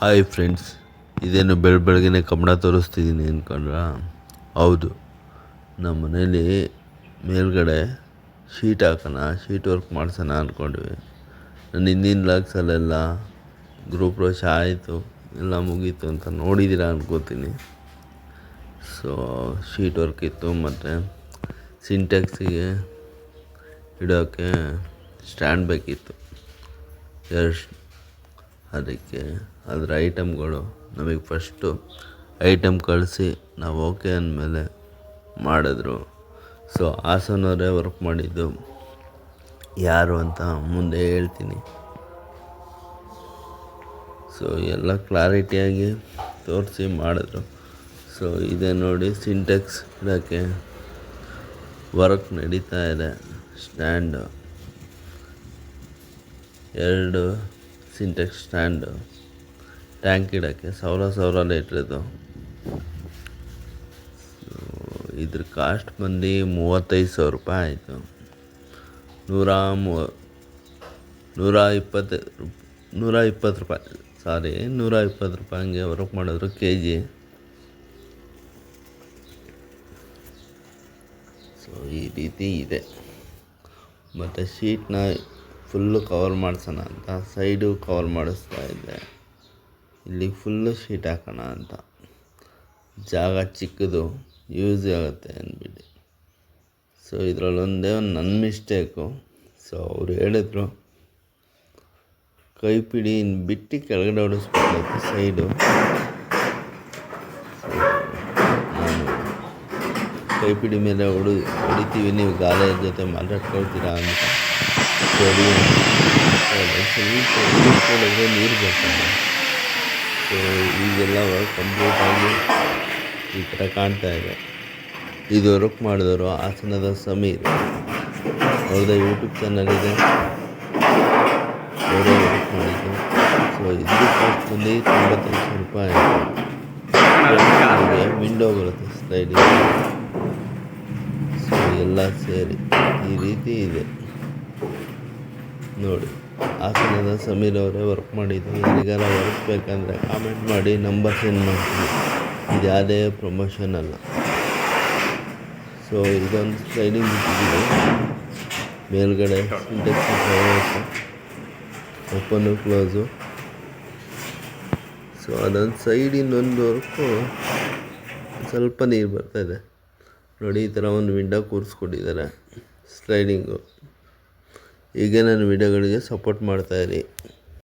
Hi friends ಇದೇನು ಬೆಳ, ಬೆಳಗ್ಗೆನೆ ಕಂಬಳ ತೋರಿಸ್ತಿದ್ದೀನಿ ಅಂದ್ಕೊಂಡ್ರಾ ಹೌದು. ನಮ್ಮ ಮನೇಲಿ ಮೇಲ್ಗಡೆ ಶೀಟ್ ಹಾಕೋಣ, ಶೀಟ್ ವರ್ಕ್ ಮಾಡ್ಸೋಣ ಅಂದ್ಕೊಂಡ್ವಿ ನನ್ನ ಹಿಂದಿನ ಲಾಗ್ಸಲ್ಲೆಲ್ಲ ಗೃಹಪ್ರವೇಶ ಆಯಿತು, ಎಲ್ಲ ಮುಗೀತು ಅಂತ ನೋಡಿದ್ದೀರಾ ಅನ್ಕೋತೀನಿ. ಸೊ ಶೀಟ್ ವರ್ಕ್ ಇತ್ತು ಮತ್ತು ಸಿಂಟೆಕ್ಸಿಗೆ ಇಡೋಕ್ಕೆ ಸ್ಟ್ಯಾಂಡ್ ಬೇಕಿತ್ತು. ಎರಡು ಅದಕ್ಕೆ ಅದರ ಐಟಮ್ಗಳು ನಮಗೆ ಫಸ್ಟು ಐಟಮ್ ಕಳಿಸಿ ನಾವು ಓಕೆ ಅಂದಮೇಲೆ ಮಾಡಿದ್ರು. ಸೊ ಹಾಸನವರೇ ವರ್ಕ್ ಮಾಡಿದ್ದು. ಯಾರು ಅಂತ ಮುಂದೆ ಹೇಳ್ತೀನಿ. ಸೊ ಎಲ್ಲ ಕ್ಲಾರಿಟಿಯಾಗಿ ತೋರಿಸಿ ಮಾಡಿದ್ರು. ಸೊ ಇದೆ ನೋಡಿ ಸಿಂಟೆಕ್ಸ್ ಇಡೋಕ್ಕೆ ವರ್ಕ್ ನಡೀತಾ ಇದೆ. ಸ್ಟ್ಯಾಂಡು ಎರಡು ಸಿಂಟೆಕ್ಸ್ ಸ್ಟ್ಯಾಂಡು. ಟ್ಯಾಂಕ್ ಇಡೋಕ್ಕೆ ಸಾವಿರ ಸಾವಿರ ಲೀಟ್ರದ್ದು ಇದ್ರ ಕಾಸ್ಟ್ ಬಂದು ಮೂವತ್ತೈದು ಸಾವಿರ ರೂಪಾಯಿ ಆಯಿತು. ನೂರ ಮೂವ ನೂರ ಇಪ್ಪತ್ತು ನೂರ ಇಪ್ಪತ್ತು ರೂಪಾಯಿ ಸಾರಿ ನೂರ ಇಪ್ಪತ್ತು ರೂಪಾಯಿ ಹಂಗೆ ವರ್ಕ್ ಮಾಡಿದ್ರು ಕೆ ಜಿ ಸೊ ಈ ರೀತಿ ಇದೆ. ಮತ್ತು ಶೀಟ್ನ ಫುಲ್ಲು ಕವರ್ ಮಾಡಿಸೋಣ ಅಂತ ಸೈಡು ಕವರ್ ಮಾಡಿಸ್ತಾ ಇದ್ದೆ. ಇಲ್ಲಿ ಫುಲ್ಲು ಶೀಟ್ ಹಾಕೋಣ ಅಂತ. ಜಾಗ ಚಿಕ್ಕದು ಯೂಸ್ ಆಗುತ್ತೆ ಅಂದ್ಬಿಟ್ಟು. ಸೊ ಇದರಲ್ಲೊಂದೇ ಒಂದು ನನ್ನ ಮಿಸ್ಟೇಕು ಸೊ ಅವ್ರು ಹೇಳಿದ್ರು ಕೈಪಿಡಿ ಬಿಟ್ಟು ಕೆಳಗಡೆ ಹೊಡಿಸ್ಬೇಕಾಯ್ತು ಸೈಡು ಕೈಪಿಡಿ ಮೇಲೆ ಹೊಡಿ, ಹೊಡಿತೀವಿ, ನೀವು ಗಾಳಿಯ ಜೊತೆ ಮಾತಾಡ್ಕೊಳ್ತೀರಾ ಅಂತ. ಸರಿ ನೀರು ಬರ್ತದೆ ಸೊ ಈಗೆಲ್ಲ ವರ್ಕ್ ಕಂಪ್ಲೀಟ್ ಆಗಿ ಈ ಥರ ಕಾಣ್ತಾ ಇದೆ ಇದು ವರ್ಕ್ ಮಾಡಿದವರು ಹಾಸನದ ಸಮೀರ್ ಅವ್ರದ್ದು ಯೂಟ್ಯೂಬ್ ಚಾನಲ್ ಇದೆ ಅವರೇ ವರ್ಕ್ ಮಾಡಿದ್ದು ಸೊ ಇದ್ರ ಕಾಸ್ಟ್ ತೊಂಬತ್ತೈದು ಸಾವಿರ ರೂಪಾಯಿ ವಿಂಡೋ ಬರುತ್ತೆ ಸ್ಲೈಡಿಂಗ್ ಸೊ ಎಲ್ಲ ಸೇರಿ ಈ ರೀತಿ ಇದೆ ನೋಡಿ, ಹಾಸನದ ಸಮೀರ್ ಅವರೇ ವರ್ಕ್ ಮಾಡಿದ್ದು. ಯಾರಿಗಾರ ವರ್ಕ್ ಬೇಕಂದರೆ ಕಾಮೆಂಟ್ ಮಾಡಿ ನಂಬರ್ ಸೆಂಡ್ ಮಾಡ್ತೀನಿ. ಇದು ಯಾವುದೇ ಪ್ರಮೋಷನ್ ಅಲ್ಲ. ಸೊ ಇದೊಂದು ಸ್ಲೈಡಿಂಗ್ ಬಿಟ್ಟಿದೆ ಮೇಲ್ಗಡೆ ಸಿಂಟೆಕ್ಸ್ ಓಪನು ಕ್ಲೋಸು ಸೊ ಅದೊಂದು ಸೈಡ್ ವರ್ಕು ಸ್ವಲ್ಪ ನೀರು ಬರ್ತಾಯಿದೆ ನೋಡಿ, ಈ ಥರ ಒಂದು ವಿಂಡೋ ಕೂರಿಸ್ಕೊಟ್ಟಿದ್ದಾರೆ ಸ್ಲೈಡಿಂಗು ಹೀಗೆ ನನ್ನ ವೀಡಿಯೋಗಳಿಗೆ ಸಪೋರ್ಟ್ ಮಾಡ್ತಾಯಿರಿ